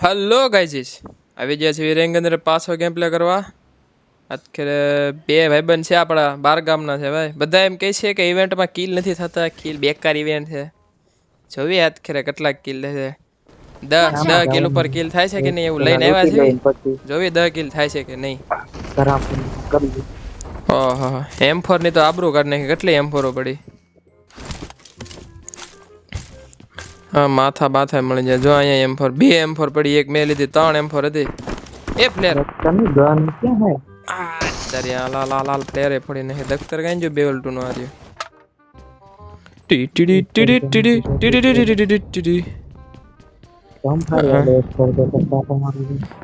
Hello ગાઈજીસ આવી ગયા છે વીરેંગ પાછો ગેમ પ્લે કરવા. અત્યારે બે ભાઈબંધ છે આપણા બાર ગામના છે ભાઈ. બધા એમ કહે છે કે ઇવેન્ટમાં કિલ નથી થતા કિલ બેકાર ઇવેન્ટ છે. જોઈએ અત્યારે કેટલા કિલ છે. દસ દસ કિલ ઉપર કિલ થાય છે કે નહીં એવું લઈને આવ્યા છે? જોઈએ દસ કિલ થાય છે કે નહીં? ઓહો એમ ફોરની તો આબરૂ કાઢ નાખી. કેટલી એમ ફોરો પડી? માથા બાથા મળી જાય જો અહીંયા એમ ફોર બે એમ ફોર પડી એક મેં લીધી ત્રણ એમ ફોર હતી એ પ્લેયર દરિયા લાલ લાલ લાલ પ્લેયર એ ફોડી નહીં દખ્તર કઈ જો બેવલ ટુ નો આવ્યો ટી ટી ટી ટી ટી ટી ટી ટી ટી ટી ટી ટી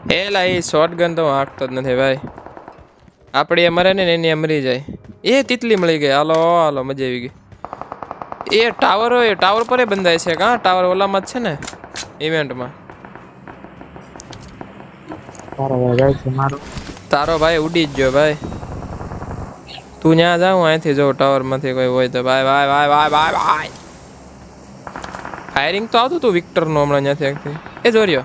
ટી એ શોટગન તો હાંકતો જ નથી ભાઈ આપણી એ મરે ને એની મરી જાય એ તિતલી મળી ગઈ હાલો હાલો મજા આવી ગઈ એ ટાવર હોય ટાવર પર બંધાય છે કા? ટાવર ઓલામાં જ છે ને ઇવેન્ટમાં તારો ભાઈ ઉડી જ ગયો ભાઈ. તું ત્યાં જાઉં અહીંથી જો ટાવરમાંથી કોઈ હોય તો. ભાઈ ભાઈ ભાઈ ભાઈ ભાઈ ભાઈ. ફાયરિંગ તો આવતું હતું વિક્ટરનું હમણાં ત્યાંથી એ જોર્યો.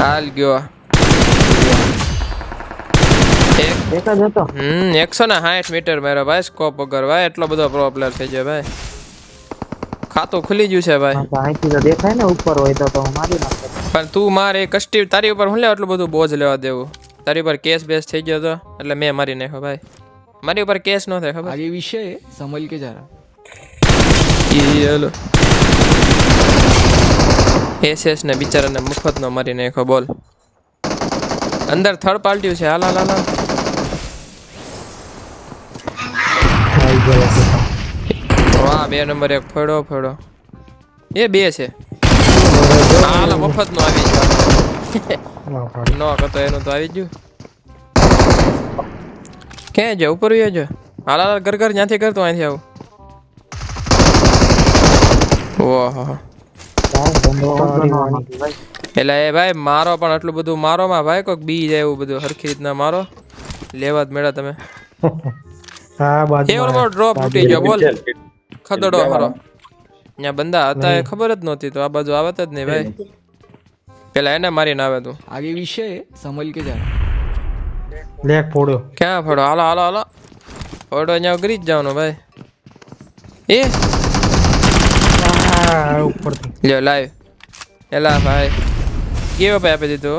હાલ ગયો. એક જ હતો. મીટર મારો ભાઈ સ્કોપ વગર ભાઈ એટલો બધો પ્રો થઈ ગયો ભાઈ. ખાતું ખુલી ગયું છે ભાઈ. દેખાય ને ઉપર હોય તો મારી પણ તું મારે કસ્ટી તારી ઉપર હું લે એટલું બધું બોજ લેવા દેવું? તારી ઉપર કેસ બેસ થઈ ગયો તો એટલે મેં મારી નાખ્યો ભાઈ. મારી ઉપર કેસ નો થાય ખબર? આજે વિષય સમલ કે જરા. યેલો ને બિચારાને મફતનો મારી નાખ્યો બોલ. અંદર થર્ડ પાર્ટી છે હાલ હાલ હાલ. વાહ બે નંબર એક ફેડો ફેડો એ બે છે. હાલ મફત નો આવી ગયો. નો કતો એનું તો આવી ગયું. ક્યાં છે? ઉપર વ્યો છે? હાલ હાલ ઘર ઘર જ્યાંથી કરતો અહીંથી આવું. ઓહો. એટલે એ ભાઈ મારો પણ આટલું બધું મારો માં ભાઈ કોઈક બી જાય એવું બધું હરખી રીતના મારો. લેવા જ મેળા તમે. હા બાજુ એવો ડ્રોપ તૂટી ગયો બોલ. ખદડો ખરો ત્યાં બંદા હતા એ ખબર જ નહોતી તો આ બાજુ આવત જ નહીં ભાઈ. પેલા એને મારીને આવે તું. આગે વિશે સમલ કે જા. લેક ફોડો ક્યાં ફોડો? હાલો હાલો હાલો. ફોડો અહીંયા ઉગરી જ જવાનો ભાઈ. એ. ઉપર લ્યો લાઈવ એલા ભાઈ. કેવો ભાઈ આપી દીધો?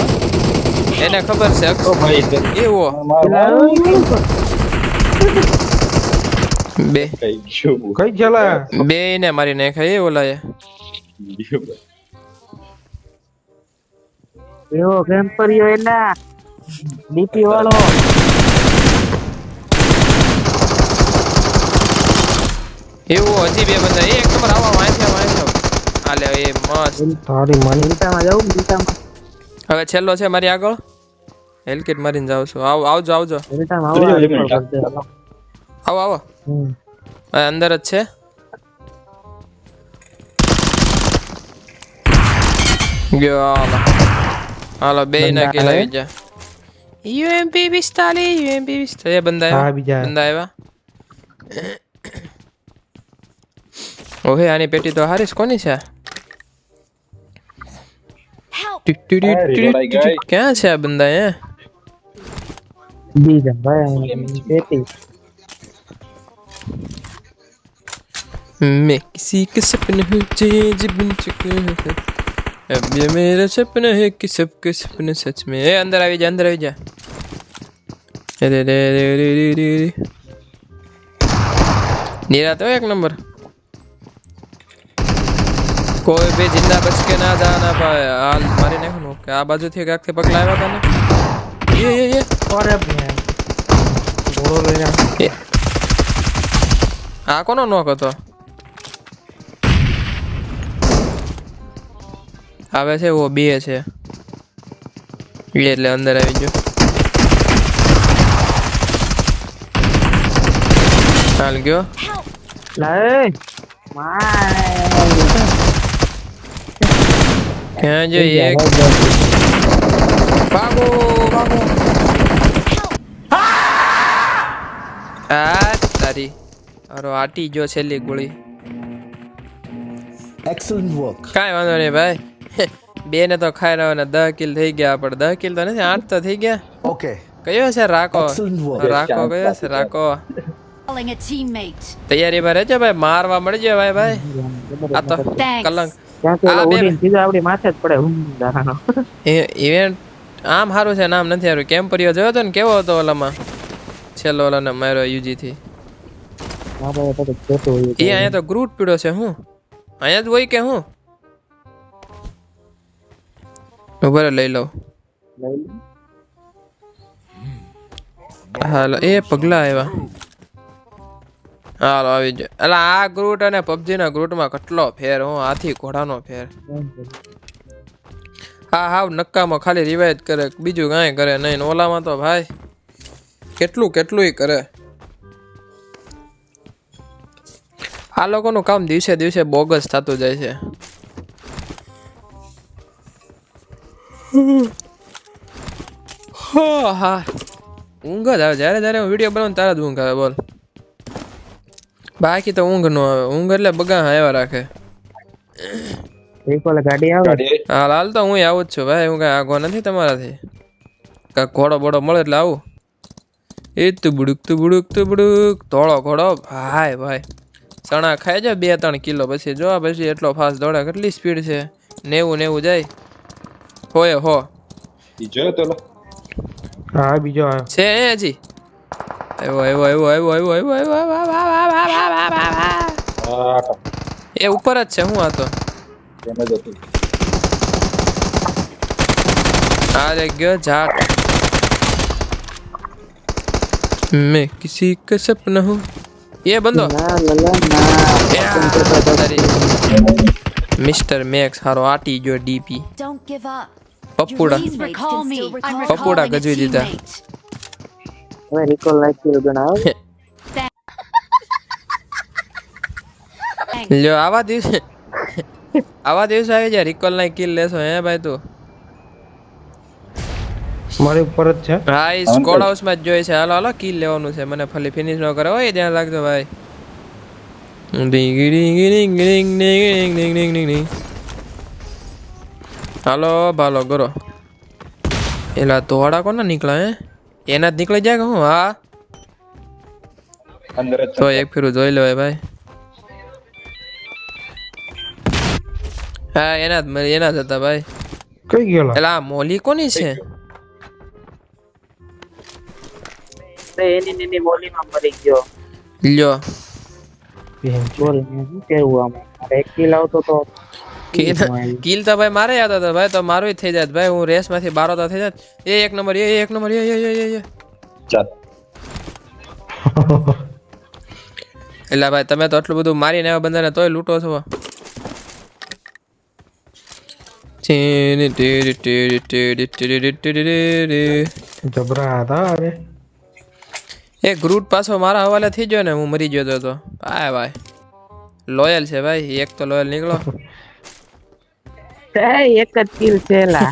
એને ખબર છે? અક્ષો ભાઈ એવો બે. કઈ ગયેલા? બે ને મારી નાખ્યા એ ઓલા એ. એવો કેમ્પરિયો એના? ડીપી વાળો. એવું હજી બે બધા. એ એક નંબર આવા વાંચ્યા વાંચ્યો. આલે એ મસ્ત. તારી માની ઇન્ટામાં જાઉં ઇન્ટામાં હવે છેલ્લો છે મારી આગળ. હેલકેટ મારીને જાઉં છું. આવ આવજો આવજો. ઇન્ટામાં આવો. આવો આવો. અંદર જ છે. ગયો હાલો. હાલો બે ના કિલ આવી જા યુએમપી પિસ્તાલીસ યુએમપી પિસ્તાલીસ. એ બંદા આવ્યા? બંદા આવ્યા? ઓહે આની પેટી તો હારીસ કોની છે. ક્યાં છે આ બંદા એ? બીજા ભાઈ પેટી. मैं किसी के सपने हूँ चेंज बन चुके हैं। अब ये मेरा सपना है कि सबके सपने सच में ए अंदर आ जा अंदर आ जा। अरे रे रे रे रे रे रे नीरा तो एक नंबर। કોઈ બે જિંદા બચ કે ના જા ના પાય હાલ મારી નાખો કે આ બાજુથી એક આખથી ये ये ये। और अब અરે ભાઈ ઘોડો લઈને આ કોનો નોક હતો? આવે છે એવો બે છે. એટલે અંદર આવી ગયો. ચાલ ગયો. ક્યાં જો એક? ભાગો ભાગો. આ તારી અરે આટી જો છેલ્લી ગોળી. એક્સલન્ટ વર્ક કાંઈ વાંધો નહીં ભાઈ. બે ને તો ખાઈ રહ્યો ને દહ કિલ થઈ ગયા પણ દહ કિલ તો નથી આઠ તો થઈ ગયા. ઓકે કયો છે રાકો Excellent રાકો કયો છે? રાકો Calling a teammate. તૈયારીમાં રહેજો ભાઈ. મારવા મળજો ભાઈ ભાઈ. આ તો કલંક. ઇવેન્ટ આમ સારું છે નામ નથી સારું. કેમ્પરિયો જોયો હતો ને કેવો હતો ઓલામાં? છેલ્લો ઓલાને માર્યો યુજી થી મારે તો જોતું હોય એ અહીંયા તો ગ્રુટ પીડો છે હું? અહીંયા જ હોય કે હું? ઉભરે લઈ લઉં. હાલો એ પગલા આવ્યા. હાલો આવી જાય એટલે આ ગ્રુટ અને પબજી ના ગ્રુટમાં કેટલો ફેર હું હાથી ઘોડાનો ફેર. હા હાવ નક્કામાં ખાલી રિવાઇઝ કરે બીજું કાંઈ કરે નહીં. ઓલામાં તો ભાઈ કેટલું કેટલું કરે. આ લોકોનું કામ દિવસે દિવસે બોગસ થતું જાય છે. હા હા. ઊંઘ જ આવે. જ્યારે જ્યારે હું વીડિયો બનાવું ત્યારે જ ઊંઘ આવે બોલ. બાકી તો ઊંઘ નો આવે. ઊંઘ એટલે બગા આવ્યા રાખે. હાલ હાલ તો હું આવું જ છું. ભાઈ હું કઈ આગો નથી તમારાથી. કાંઈક ઘોડો બોડો મળે એટલે આવું. એ તું બુડુક તું બુડુક તું બુડુક. ધોળો ઘોડો. ભાઈ ભાઈ. ચણા ખાઈ જાય બે ત્રણ કિલો પછી જોવા પછી એટલો ફાસ્ટ દોડે કેટલી સ્પીડ છે નેવું નેવું જાય હોય હો બીજો તો હા બીજો છે એ હજી આવ્યો આવ્યો એ ઉપર જ છે હું આ તો અરે ગયો જાટ મેં કિસી કે સપના હું ये बंदो ના લલા ના મિસ્ટર મેક્સ હારો આટી જો DP Don't give up. પપ્પુડા Please recall me. I'm પપ્પુડા recalling a ગજવી દીધા. teammate. હવે રિકોલ લાઈફ ગણાવ લ્યો આવા દિવસે આવા દિવસે આવી જાય રિકોલ ના કિલ લેશો હે ભાઈ તું મારી ઉપર જ છે. હા એ સ્કોડ હાઉસમાં જ જોઈએ છે. હાલો હાલો કિલ લેવાનું છે. મને ફલી ફિનિશ ન કરે હોય ધ્યાન રાખજો ભાઈ. ડિંગ ડિંગ ડિંગ ડિંગ ડિંગ ડિંગ ડિંગ ડિંગ ડિંગ હાલો ભાલો કરો એલા તોડા કોને નીકળ્યા હે? એના જ નીકળી જાય કે હું? હા? અંદર જ તો એક ફેરું જોઈ લેવાય ભાઈ. હા એના જ એના જ હતા ભાઈ. કઈ ગયેલો? એલા મોલી કોની છે? એની એની બોલીમાં મરી ગયો. લ્યો. બોલ. મેં શું કેવું આમ? મારે એક કિલ આવતો તો કિલ કિલ તો ભાઈ મારે યાદ હતા ભાઈ તો મારું જ થઈ જાત. ભાઈ હું રેસમાંથી બારો તો થઈ જાત. એ એક નંબર એ એક નંબર એ એ એ એ ચાલ. એટલે ભાઈ તમે તો આટલું બધું મારીને આવ્યા બંદાને તોય લૂંટો છો. જબરા હતા અરે એ ગ્રુટ પાછો મારા હવાલે થઈ ગયો ને હું મરી ગયો તો ભાઈ ભાઈ. લોયલ છે ભાઈ એક તો લોયલ નીકળો. એ એક જ કિલ છે લા.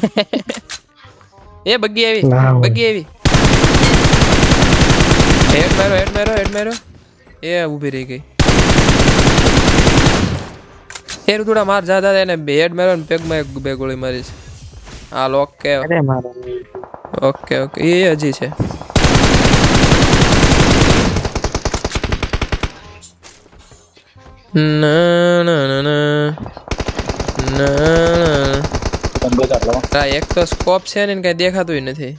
એ બગ્ગી આવી બગ્ગી આવી. હેડ મારો હેડ મારો હેડ મારો. એ ઊભી રહી ગઈ. એ રુદુડા માર જા જા એને બે હેડ મારો ને પેગમાં એક બે ગોળી મારી છે. હાલ ઓકે ઓકે ઓકે. એ હજી છે. ના ના ના ના ના બંધો આ એક તો સ્કોપ છે ને કઈ દેખાતું નથી.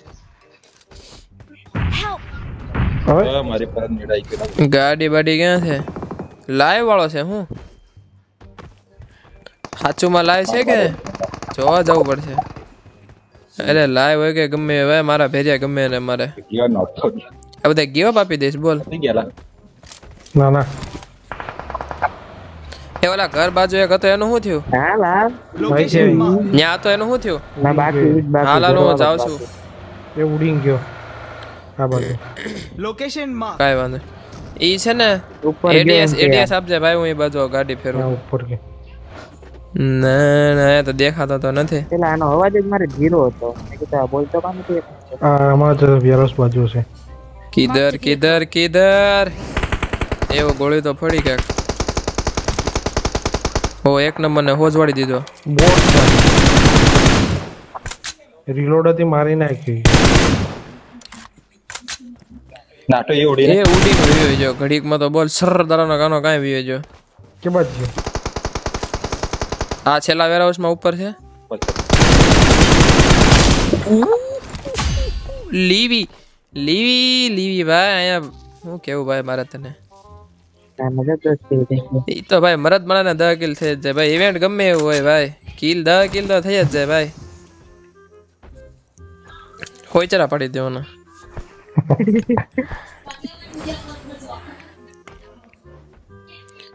ગાડી બાડી ક્યાં છે? લાઈવ વાળો છે હું? સાચુમાં લાઈવ છે કે? જોવા જવું પડશે. અરે લાઈવ હોય કે ગમે હવે હોય મારા ભેરિયા ગમે ને મારે. આ બધા ગીવ આપી દઈશ બોલ. ના ના. એ ઓલા ઘર બાજુ એક હતો એનું શું થયું? હા લા ભાઈ છે ત્યાં હતો એનું શું થયું? ના બાકી હાલ હાલ હું જાઉં છું. એ ઉડી ગયો. આ બાજુ. કાંઈ વાંધો ઈ છે ને એડીએસ એડીએસ આપજે ભાઈ હું એ બાજુ ગાડી ફેરવું. ઉપર કે ના ના એ તો દેખાતો તો નથી. પેલા આનો અવાજ જ મારે જીરો હતો. મેં કીધું આ બોલતો કામ નથી? આ આમાં તો વેરસ બાજુ છે. કિધર કિધર કિધર. એવો ગોળી તો ફરી ક્યાંક. હો એક નંબર ને હોજવાડી દીધો. બોટ રીલોડ હતી મારી નાખી. નાટો એ ઉડીને એ જો તો બોલ સર દારાનો ગાનો કાંઈ વિયો જો કે બાદ આ છેલ્લા વેરહાઉસમાં ઉપર છે? લીવી લીવી લીવી ભાઈ અહીંયા શું કેવું ભાઈ મારે તને? એ તો. ભાઈ મરદ મરાને દહ કિલ થઈ જાય. ભાઈ ઇવેન્ટ ગમે એવું હોય ભાઈ. કિલ દહ કિલ તો થઈ જ જાય ભાઈ. હોઈચરા પાડી દેવાના.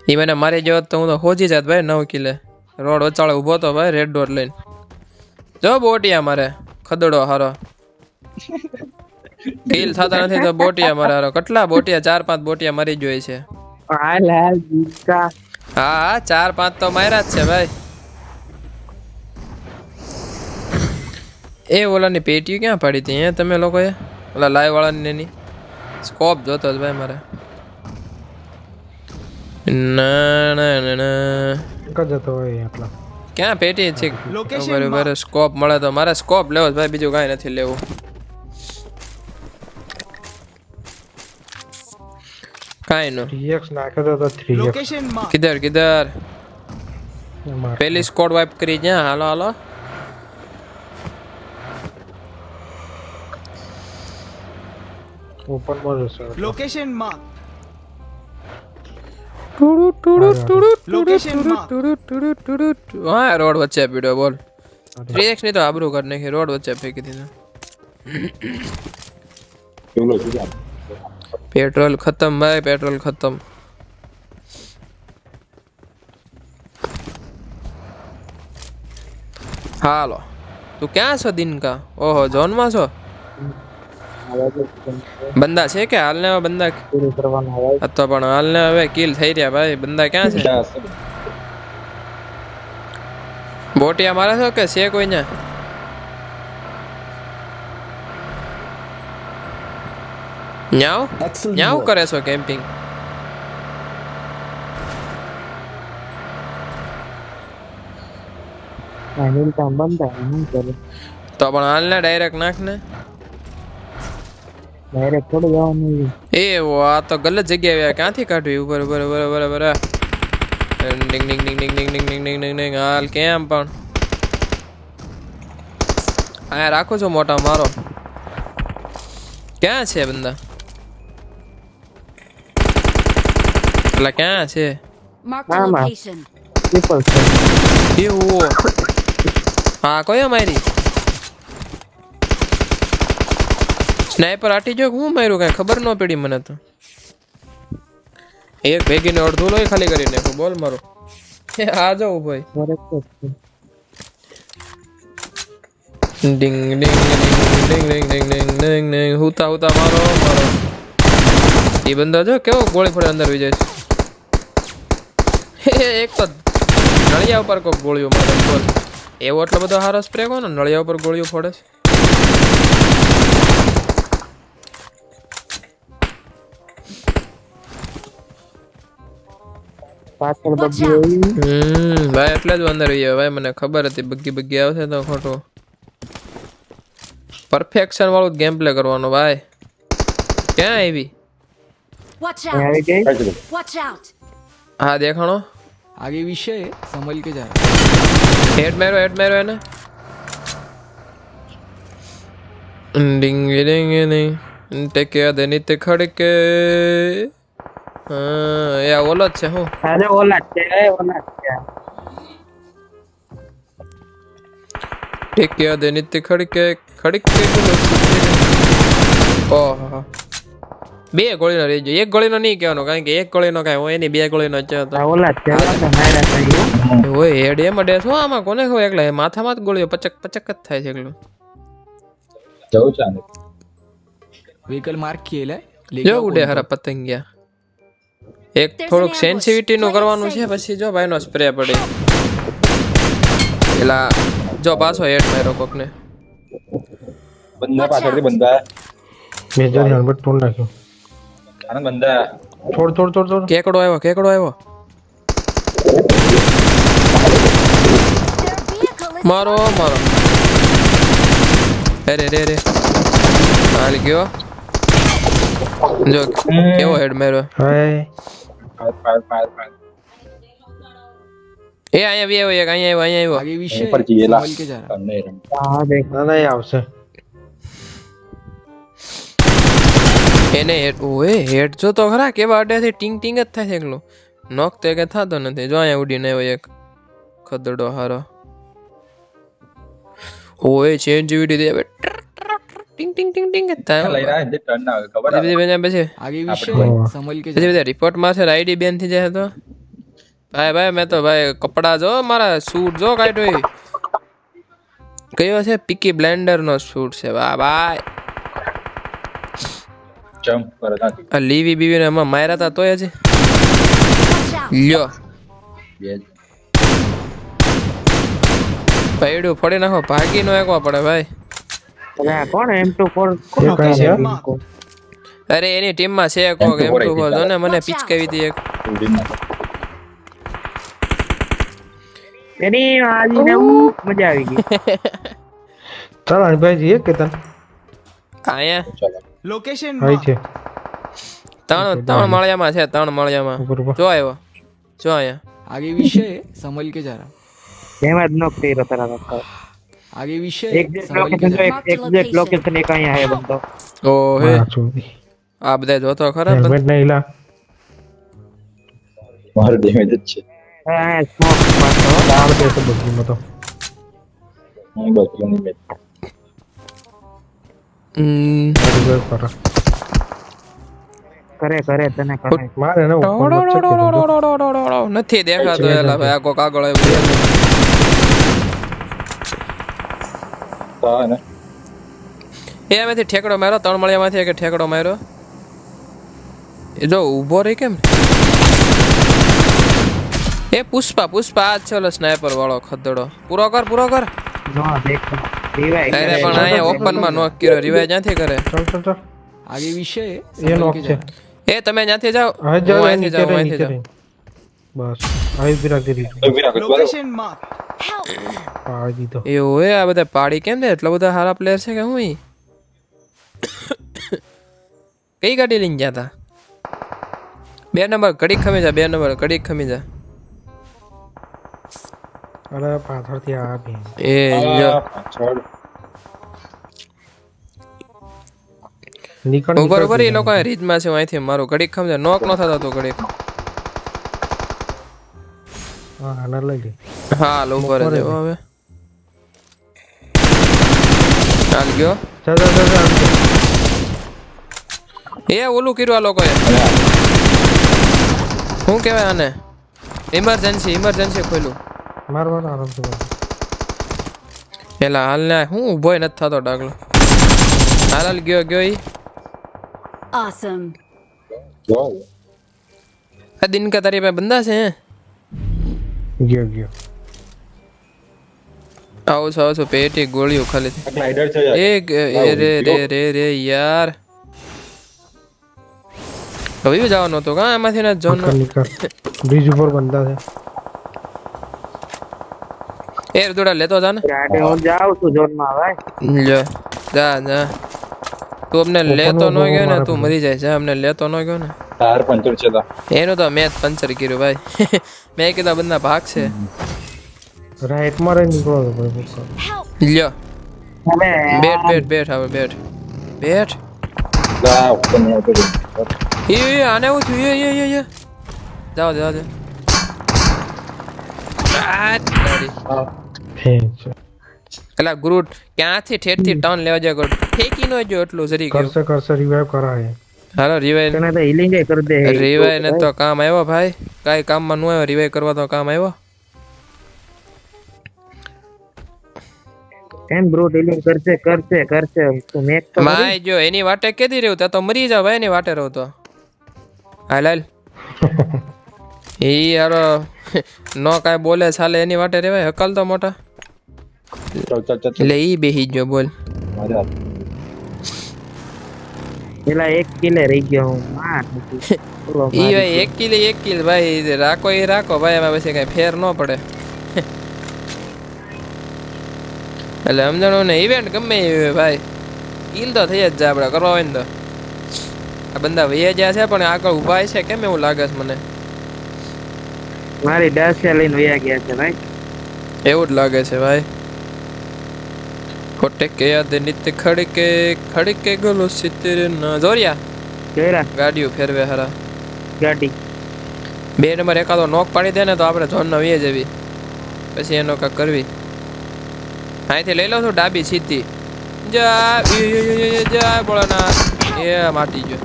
ઈ મને મારી ગયો તો હું તો હોજી જાત ભાઈ નવ કિલે. રોડ વચાળે ઊભો તો ભાઈ રેડ ડોર લઈને. જો બોટિયા મારે, ખદડો હારો. કિલ થતા નથી તો બોટિયા મારે હારો. કેટલા બોટિયા, ચાર પાંચ બોટિયા મરી જોઈ છે. હા હા ચાર પાંચ તો માર્યા જ છે ભાઈ. એ ઓલાની પેટીઓ ક્યાં પાડી હતી? એ તમે લોકોએ? ઓલા લાઈવ વાળાની એની? સ્કોપ જોતો જ ભાઈ મારે. ના હોય ક્યાં પેટી છે? બરોબર સ્કોપ મળે તો મારે સ્કોપ લેવો ભાઈ. બીજું કાંઈ નથી લેવું. કાઈ નો રિએક્સ નાખ્યો તો 3x લોકેશનમાં કિધર કિધર પહેલી સ્કોડ વાઇપ કરી જ્યાં હાલો હાલો ઓપનમાં જશે લોકેશનમાં ટુડુ ટુડુ ટુડુ લોકેશનમાં ટુડુ ટુડુ ટુડુ હા રોડ વચ્ચે પીડ્યો બોલ 3x ની તો આબરૂ કરી નાખી રોડ વચ્ચે ફેંકી દીધો ચલો પેટ્રોલ ખતમ ભાઈ પેટ્રોલ ખતમ. હાલો. તું ક્યાં છો દિનકા? ઓહો ઝોનમાં છો? બંદા છે કે હાલને હવે બંદા? તો પણ હાલને હવે કિલ થઈ રહ્યા ભાઈ બંદા ક્યાં છે? બોટિયા મારે છો કે છે કોઈ ત્યાં ન્યાવ ન્યાવ કરે છો કેમ્પિંગ આ કામ બંધ થાય શું કરે તો પણ હાલને ડાયરેક્ટ નાખ ને ડાયરેક્ટ થોડું જવાનું એ વો આ તો ગલત જગ્યાએ આવ્યા ક્યાંથી કાઢવી ઉપર ઉપર ઉપર ઉપર ઉપર ડિંગ ડિંગ ડિંગ ડિંગ ડિંગ ડિંગ ડિંગ ડિંગ ડિંગ ડિંગ હાલ કેમ પણ અહીંયા રાખો છો મોટા મારો ક્યાં છે બંદા એટલે ક્યાં છે location. ટ્રિપલ છે એવું હા કયો મારી સ્નાઈપર આટી જો હું માર્યું કઈ? ખબર ન પડી મને તો. એક ભેગીને અડધું લોય ખાલી કરી નાખું. બોલ મારો. એ આ જાવ ભાઈ. ડિંગ ડિંગ ડિંગ ડિંગ ડિંગ ડિંગ ડિંગ ડિંગ હુતા હુતા મારો મારો. એ બંદો જો કેવો ગોળી ફોડે અંદર વિજય છે. એક તો નળિયા ઉપર કોઈ ગોળીઓ મારે બોલ એવો એટલો બધો સારો સ્પ્રે કોનો? નળિયા ઉપર ગોળીઓ ફોડે છે? પાછળ હમ ભાઈ એટલે જ અંદર રહ્યો ભાઈ મને ખબર હતી બગ્ગી બગ્ગી આવશે તો ખોટું. પરફેક્શન વાળું ગેમ પ્લે કરવાનું ભાઈ. ક્યાં આવી? વોચ આઉટ વોચ આવી હા દેખાણો. આગે વિષય विषय કે જાય. जा हेड मेरो हेड એને. है ડિંગ डिंग डिंग नहीं ટેકે આદે નિતે ખડકે. એ આ ઓલો છે હું. અરે ઓલા છે એ ઓલા છે. ટેકે આદે નિતે ખડકે ખડકે ઓહ બે ગોળીનો રેજો એક ગોળીનો નહીં કહેવાનો કારણ કે એક ગોળીનો કાંઈ હોય નહીં બે ગોળીનો છે તો. ઓલા હેડ એમ ડે શું આમાં કોને ખબર એકલા? માથામાં જ ગોળીઓ પચક પચક જ થાય છે એકલું. જવું ચાલે વ્હીકલ માર્ક લે. જો ઉડે હરા પતંગિયા. એક થોડુંક સેન્સિટિવિટી નું કરવાનું છે પછી જો ભાઈનો સ્પ્રે પડે. એલા જો પાછો હેડ માર્યો કોકને. બંદા પાછળથી બંદા મેજર હેલ્મેટ તોડ નાખ્યો. આનંદ બંદા થોડ થોડ થોડ થોડ. કેકડો આવ્યો કેકડો આવ્યો? મારો મારો. અરે રે રે હાલ ગયો. જો કેવો હેડ મેરો એ અહીંયા આવ્યો એક અહીંયા આવ્યો અહીંયા આવ્યો. આગે વિશે ઉપર જીએલા હા દેખ ના આવશે. એને હેડ ઓએ હેડ જો તો ખરા કેવા અડેથી ટીંગ ટીંગ જ થાય છે એકલો. નોક તે કે થતો નથી. જો અહીંયા ઉડીને આવ્યો એક ખદડો હારો. ઓએ ચેન્જ જેવી દે હવે ટીંગ ટીંગ ટીંગ ટીંગ જ થાય. પછી પછી પછી આગે વિશે સમલ કે પછી રિપોર્ટમાં છે રાઈડી બેન થઈ જાય તો. ભાઈ ભાઈ મેં તો ભાઈ કપડા જો મારા સૂટ જો કાઢ્યો કયો છે? પીકી બ્લેન્ડર નો સૂટ છે. બા ભાઈ. જમ્પ કરે નથી આ લીવી બીવી ને એમાં માર્યા હતા તોય હજી? લ્યો. પૈડું ફોડી નાખો ભાગી નો એકવા પડે ભાઈ. અરે એની કોણ એમ ટુ ફોર? છે? અરે એની ટીમમાં છે કોક એમ ટુ ફોર ને મને પીચ. પિચકાવી હતી એક. એની આજીને મજા આવી ગઈ. ચાલ ભાઈ એક કે તન? અહીંયા ચાલો. लोकेशन આવી છે ત્રણ ત્રણ માળિયામાં છે ત્રણ માળિયામાં ઉપર ઉપર જો આવ્યો જો અહીંયા आगे विषय संभल के जा रहा એમાં જ નોક કર્યો તારા રસ્તા आगे विषय એક્ઝેક્ટ संभल के લોકેશન जा જો એક્ઝેક્ટ લોકેશન એક અહીંયા હે બંધો ઓ હે હા ચોરી આ બધા જોતો ખરા બધા? હેલ્મેટ નહીં લા મારો ડેમેજ જ છે હા સ્મોક પાછો બાર દેશે બગીમાં તો હું બચું મેં હમ. રિવાઇવ કરે કરે તને કરે મારે ને. નથી દેખાતો એલા ભાઈ આ કોક આગળ આવ્યો હા ને એ એમાંથી ઠેકડો માર્યો ત્રણ મળ્યામાંથી એક ઠેકડો માર્યો એ જો ઊભો રહી કેમ એ પુષ્પા પુષ્પા આ છે ઓલો સ્નાઈપર વાળો ખદડો પૂરો કર પૂરો કર જો દેખ અરે પણ અહીંયા ઓપન નોક કર્યો. રિવાય જ્યાંથી કરે? ચલ ચલ ચલ. આગે વિશે એ નોક છે એ તમે જ્યાંથી જાઓ? હવે જાઓ અહીંથી જાઓ અહીંથી જાઓ પાડી કેમ દે? એટલા બધા સારા પ્લેયર છે કે હું કઈ ગાડી લઈને ગયા હતા બે નંબર કડી ખમી જા બે નંબર કડી ખમી જા. અરે પાછળથી આ ભીમ. એ નીકળ ઉપર ઉપર એ. લોકો રીતમાં છે અહીંથી મારું ઘડીક ખમજે. નોક ન થતો તો ઘડીક. હા આના લઈ લે. હા લો ઉપર જ હવે. ચાલ ગયો. ચાલ ચાલ ચાલ ચાલ એ ઓલું કર્યું આ લોકોએ. શું કહેવાય આને? ઇમરજન્સી ઇમરજન્સી ખોલ્યું. માર માર આરામથી માર હાલ ને હું ઊભો નથી થતો ડાગલો હાલ હાલ ગયો ગયો ઈ. Awesome. જો આ દિન કા તારી પાસે બંદા છે હે? ગયો ગયો. આવું છું આવું છું પેટી ગોળીઓ ખાલી છે. એક એ રે રે રે રે યાર. હવે જવાનો હતો કા? એમાંથી ના જોન બ્રિજ ઉપર બંધા છે. એ જોડા લેતો જા ને. હું જાઉં છું ઝોનમાં ભાઈ. લે જા જા. તું અમને લેતો ન ગયો ને તું મરી જાય છે અમને લેતો ન ગયો ને. ટાયર પંચર છે તો. એનો તો મેં પંચર કર્યું ભાઈ. મેં કીધા બંદા ભાગ છે. રાઈટમાં રહી નીકળો ભાઈ બુક લ્યો. બેઠ બેઠ બેઠ હવે બેઠ. બેઠ. લા તમે આવતો એ આને એવું થયું? એ એ એ એ. જાઓ જાઓ જાઓ. પેલા ગ્રુટ ક્યાંથી ઠેઠથી ટર્ન લેવા જાય ગુડ ફેંકી નો જો એટલું જરી ગયું. કરસે કરસે રિવાઇવ કરાય. હાલો રિવાઈ તને તો હિલિંગ કરી દે. રિવાઈ ને તો કામ આવ્યો ભાઈ. કાઈ કામમાં નો આવ્યો રિવાઈ કરવા તો કામ આવ્યો. એમ બ્રો ડીલિંગ કરશે કરશે કરશે. તું મેક તો માય જો એની વાટે કેદી રહ્યું? ત્યાં તો મરી જાવ ભાઈ એની વાટે રહો તો. હાલ હાલ. ઈ યાર નો કાંઈ બોલે ચાલે એની માટે રેવાય હકલ તો મોટા. ચાલ ચાલ ચાલ ચાલ. એટલે ઈ બેહી જ ગયો બોલ. પેલા એક કિલે રહી ગયો હું ઈ ભાઈ એક કિલ એક કિલ ભાઈ રાખો એ રાખો ભાઈ એમાં પછી કઈ ફેર ન પડે. એટલે સમજણો ને ઇવેન્ટ ગમે એ ભાઈ. કિલ તો થઈ જ જાય આપણે કરવા હોય ને તો. આ બંદા વૈયા જ્યાં છે પણ આગળ ઊભા છે કેમ એવું લાગે છે મને? મારી ડાસિયા લઈને વયા ગયા છે ભાઈ. એવું જ લાગે છે ભાઈ. ખોટે કે યાદ નિત્ય ખડકે ખડકે ગલો સિત્તેર ન જોરિયા. જોયરા? ગાડીઓ ફેરવે હરા. ગાડી. બે નંબર એકાદો નોક પાડી દે ને તો આપણે જોન નવીએ જવી. પછી એનો કાંક કરવી. અહીંથી લઈ લઉં છું ડાબી સીધી. જા જા બોળાના એ માટી ગયો.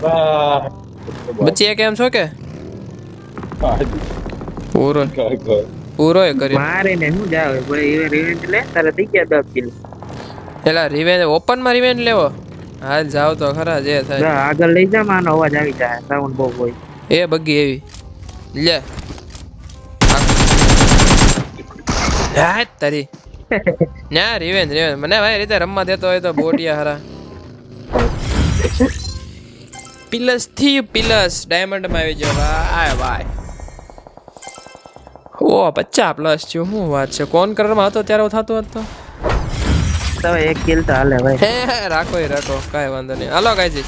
બચી એક એમ છો કે? હા, પૂરો. પૂરો એ કર્યો. મારીને શું જાવ? ભાઈ ઇવેન્ટ લે? તારે થઈ ગયા દસ કિલો. એલા રિવેન્જ ઓપનમાં રિવેન્જ લેવો? હાલ જાવ તો ખરા જે થાય. આગળ લઈ જા માનો અવાજ આવી જાય. સાઉન્ડ બહુ હોય. એ બગી એવી. લે. હા તારી. ના રિવેન્જ રિવેન્જ મને ભાઈ રીતે રમવા દેતો હોય તો બોટિયા હરા. પિલસથી પિલસ ડાયમંડમાં આવી જાવ આ ભાઈ ઓ પચાસ પ્લસ છે શું વાત છે? કોણ કલરમાં હતો? ત્યારે થતો હતો તમે એક કિલ તો હાલે ભાઈ. હે રાખો એ રાખો. કાંઈ વાંધો નહીં. હાલો કાંઈ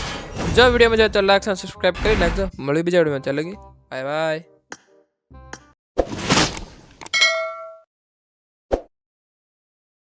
જો વીડિયો મજા આવે તો લાઈક સબસ્ક્રાઈબ કરી નાખજો. મળી બીજા વિડીયોમાં. ચાલે બાય બાય.